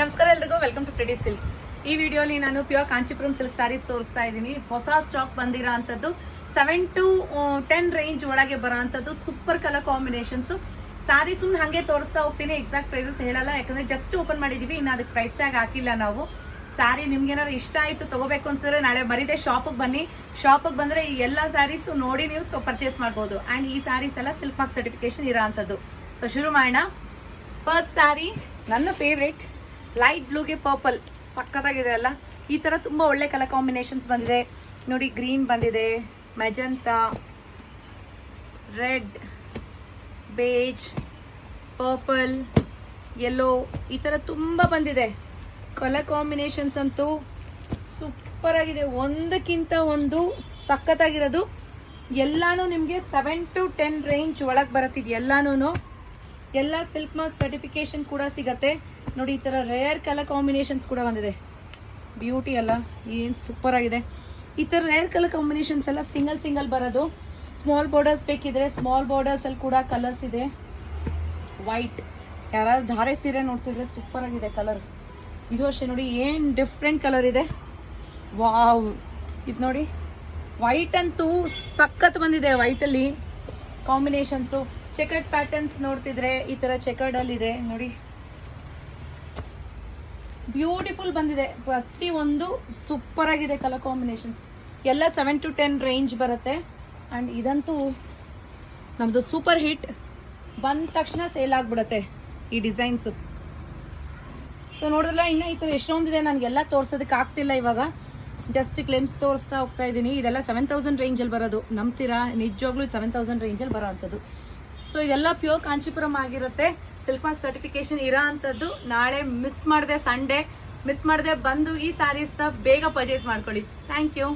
ನಮಸ್ಕಾರ ಎಲ್ರಿಗೂ welcome to ಪ್ರೆಡಿ silks ಈ ವಿಡಿಯೋಲಿ ನಾನು ಪ್ಯೂರ್ ಕಾಂಚಿಪುರಂ ಸಿಲ್ಕ್ ಸ್ಯಾರೀಸ್ ತೋರಿಸ್ತಾ ಇದ್ದೀನಿ. ಹೊಸ ಸ್ಟಾಕ್ ಬಂದಿರೋ ಅಂಥದ್ದು ಸೆವೆನ್ ಟು ಟೆನ್ ರೇಂಜ್ ಒಳಗೆ ಬರೋ ಅಂಥದ್ದು ಸೂಪರ್ ಕಲರ್ ಕಾಂಬಿನೇಷನ್ಸು ಸಾರಿ ಸುಮ್ಮನೆ ಹಾಗೆ ತೋರಿಸ್ತಾ ಹೋಗ್ತೀನಿ. ಎಕ್ಸಾಕ್ಟ್ ಪ್ರೈಸಸ್ ಹೇಳಲ್ಲ, ಯಾಕಂದರೆ ಜಸ್ಟ್ ಓಪನ್ ಮಾಡಿದ್ದೀವಿ ಇನ್ನು ಅದಕ್ಕೆ ಪ್ರೈಸ್ ಟ್ಯಾಗ್ ಹಾಕಿಲ್ಲ ನಾವು. ಸ್ಯಾರಿ ನಿಮ್ಗೆ ಏನಾದ್ರು ಇಷ್ಟ ಆಯಿತು ತೊಗೋಬೇಕು ಅನ್ಸಿದ್ರೆ ನಾಳೆ ಬರೀದೆ ಶಾಪಿಗೆ ಬನ್ನಿ. ಶಾಪಿಗೆ ಬಂದರೆ ಈ ಎಲ್ಲ ಸ್ಯಾರೀಸು ನೋಡಿ ನೀವು ಪರ್ಚೇಸ್ ಮಾಡ್ಬೋದು. ಆ್ಯಂಡ್ ಈ ಸ್ಯಾರೀಸ್ ಎಲ್ಲ ಸಿಲ್ಕ್ ಮಾರ್ಕ್ ಸರ್ಟಿಫಿಕೇಶನ್ ಇರೋ ಅಂಥದ್ದು. ಸೊ ಶುರು ಮಾಡೋಣ. ಫಸ್ಟ್ ಸ್ಯಾರಿ ನನ್ನ ಫೇವ್ರೇಟ್ ಲೈಟ್ ಬ್ಲೂಗೆ ಪರ್ಪಲ್ ಸಕ್ಕತ್ತಾಗಿದೆ ಅಲ್ಲ? ಈ ಥರ ತುಂಬ ಒಳ್ಳೆ ಕಲರ್ ಕಾಂಬಿನೇಷನ್ಸ್ ಬಂದಿದೆ. ನೋಡಿ ಗ್ರೀನ್ ಬಂದಿದೆ magenta red beige purple yellow ಈ ಥರ ತುಂಬ ಬಂದಿದೆ. ಕಲರ್ ಕಾಂಬಿನೇಷನ್ಸ್ ಅಂತೂ ಸೂಪರ್ ಆಗಿದೆ. ಒಂದಕ್ಕಿಂತ ಒಂದು ಸಖತ್ತಾಗಿರೋದು. ಎಲ್ಲಾನು ನಿಮಗೆ ಸೆವೆನ್ ಟು ಟೆನ್ ರೇಂಜ್ ಒಳಗೆ ಬರುತ್ತಿದೆ ಎಲ್ಲಾನು ಎಲ್ಲ ಸಿಲ್ಕ್ ಮಾರ್ಕ್ ಸರ್ಟಿಫಿಕೇಶನ್ ಕೂಡ ಸಿಗತ್ತೆ. ನೋಡಿ, ಈ ತರ ರೇರ್ ಕಲರ್ ಕಾಂಬಿನೇಷನ್ಸ್ ಕೂಡ ಬಂದಿದೆ. ಬ್ಯೂಟಿ ಅಲ್ಲ, ಏನು ಸೂಪರ್ ಆಗಿದೆ. ಈ ತರ ರೇರ್ ಕಲರ್ ಕಾಂಬಿನೇಷನ್ಸ್ ಎಲ್ಲ ಸಿಂಗಲ್ ಸಿಂಗಲ್ ಬರೋದು. ಸ್ಮಾಲ್ ಬಾರ್ಡರ್ಸ್ ಬೇಕಿದ್ರೆ ಸ್ಮಾಲ್ ಬಾರ್ಡರ್ಸ್ ಅಲ್ಲಿ ಕೂಡ ಕಲರ್ಸ್ ಇದೆ. ವೈಟ್ ಯಾರಾದ್ರೂ ಧಾರೆ ಸೀರೆ ನೋಡ್ತಿದ್ರೆ ಸೂಪರ್ ಆಗಿದೆ ಕಲರ್ ಇದು ಅಷ್ಟೇ ನೋಡಿ, ಏನ್ ಡಿಫ್ರೆಂಟ್ ಕಲರ್ ಇದೆ. ವಾವ್ ಇದು ನೋಡಿ ವೈಟ್ ಅಂತೂ ಸಖತ್ ಬಂದಿದೆ ವೈಟ್ ಅಲ್ಲಿ. ಕಾಂಬಿನೇಷನ್ಸು ಚೆಕರ್ಡ್ ಪ್ಯಾಟರ್ನ್ಸ್ ನೋಡ್ತಿದ್ರೆ ಈ ತರ ಚೆಕರ್ಡ್ ಅಲ್ಲಿ ಇದೆ. ನೋಡಿ ಬ್ಯೂಟಿಫುಲ್ ಬಂದಿದೆ. ಪ್ರತಿ ಒಂದು ಸೂಪರ್ ಆಗಿದೆ ಕಲರ್ ಕಾಂಬಿನೇಷನ್ಸ್ ಎಲ್ಲ ಸೆವೆನ್ ಟು ಟೆನ್ ರೇಂಜ್ ಬರುತ್ತೆ. ಅಂಡ್ ಇದಂತೂ ನಮ್ಮದು ಸೂಪರ್ ಹಿಟ್ ಬಂದ ತಕ್ಷಣ ಸೇಲ್ ಆಗಿಬಿಡುತ್ತೆ ಈ ಡಿಸೈನ್ಸ್ ಸೊ ನೋಡಿದ್ರಲ್ಲ, ಇನ್ನ ಈ ಥರ ಎಷ್ಟೊಂದಿದೆ, ನನಗೆಲ್ಲ ತೋರ್ಸೋದಕ್ಕೆ ಆಗ್ತಿಲ್ಲ ಇವಾಗ. ಜಸ್ಟ್ ಕ್ಲೆಮ್ಸ್ ತೋರಿಸ್ತಾ ಹೋಗ್ತಾ ಇದ್ದೀನಿ. ಇದೆಲ್ಲ ಸೆವೆನ್ ತೌಸಂಡ್ ರೇಂಜಲ್ಲಿ ಬರೋದು. ನಂಬ್ತೀರಾ? ನಿಜವಾಗ್ಲೂ ಸೆವೆನ್ ತೌಸಂಡ್ ರೇಂಜಲ್ಲಿ ಬರೋ ಅಂಥದ್ದು. ಸೊ ಇದೆಲ್ಲ ಪ್ಯೂರ್ ಕಾಂಚಿಪುರಂ ಆಗಿರುತ್ತೆ. ಸಿಲ್ಕ್ ಮಾರ್ಕ್ ಸರ್ಟಿಫಿಕೇಶನ್ ಇರೋ ಅಂಥದ್ದು ನಾಳೆ ಮಿಸ್ ಮಾಡಿದೆ ಸಂಡೇ ಮಿಸ್ ಮಾಡದೆ ಬಂದು ಈ ಸ್ಯಾರೀಸ್ನ ಬೇಗ ಪರ್ಚೇಸ್ ಮಾಡ್ಕೊಳ್ಳಿ. Thank you